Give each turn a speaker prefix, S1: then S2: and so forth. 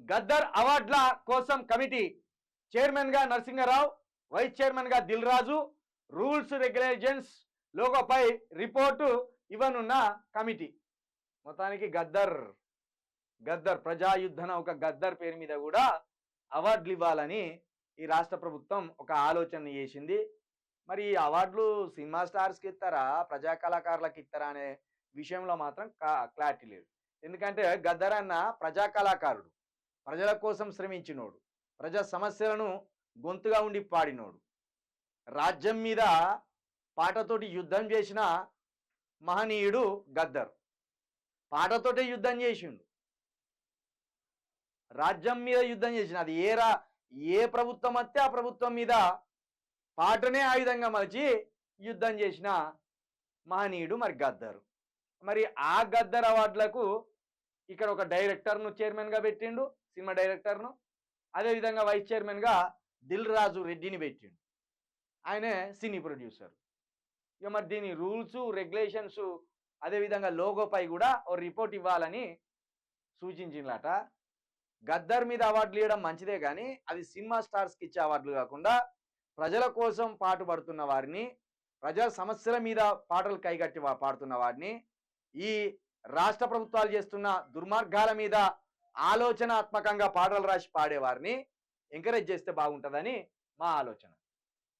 S1: గద్దర్ అవార్డుల కోసం కమిటీ చైర్మన్గా నరసింహరావు వైస్ చైర్మన్గా దిల్ రాజు రూల్స్ రెగ్యులేషన్స్ లోగోపై రిపోర్టు ఇవ్వనున్న కమిటీ. మొత్తానికి గద్దర్ గద్దర్ ప్రజాయుద్ధన ఒక గద్దర్ పేరు మీద కూడా అవార్డులు ఇవ్వాలని ఈ రాష్ట్ర ప్రభుత్వం ఒక ఆలోచన చేసింది. మరి ఈ అవార్డులు సినిమా స్టార్స్కి ఇస్తారా ప్రజా కళాకారులకు ఇస్తారా అనే విషయంలో మాత్రం క్లారిటీ లేదు. ఎందుకంటే గద్దర్ అన్న ప్రజా కళాకారుడు. ప్రజల కోసం శ్రమించినోడు. ప్రజా సమస్యలను గొంతుగా ఉండి పాడినోడు. రాజ్యం మీద పాటతోటి యుద్ధం చేసిన మహనీయుడు గద్దర్. పాటతోటే యుద్ధం చేసిండు. రాజ్యం మీద యుద్ధం చేసిన అది ఏ రా ఏ ప్రభుత్వం వస్తే ఆ ప్రభుత్వం మీద పాటనే ఆయుధంగా మలిచి యుద్ధం చేసిన మహనీయుడు మరి గద్దరు. మరి ఆ గద్దర్ అవార్డులకు ఇక్కడ ఒక డైరెక్టర్ను చైర్మన్గా పెట్టిండు సినిమా డైరెక్టర్ను అదేవిధంగా వైస్ చైర్మన్గా దిల్ రాజు రెడ్డిని పెట్టిండు. ఆయనే సినీ ప్రొడ్యూసర్ ఇక మరి దీని రూల్స్ రెగ్యులేషన్స్ అదేవిధంగా లోగోపై కూడా ఓ రిపోర్ట్ ఇవ్వాలని సూచించిందట గద్దర్ మీద అవార్డులు ఇవ్వడం మంచిదే కానీ అది సినిమా స్టార్స్కి ఇచ్చే అవార్డులు కాకుండా ప్రజల కోసం పాటుపడుతున్న వారిని ప్రజా సమస్యల మీద పాటలు కైగట్టి పాడుతున్న వారిని ఈ రాష్ట్ర ప్రభుత్వాలు చేస్తున్న దుర్మార్గాల మీద ఆలోచనాత్మకంగా పాటలు రాసి పాడేవారిని ఎంకరేజ్ చేస్తే బాగుంటుందని మా ఆలోచన.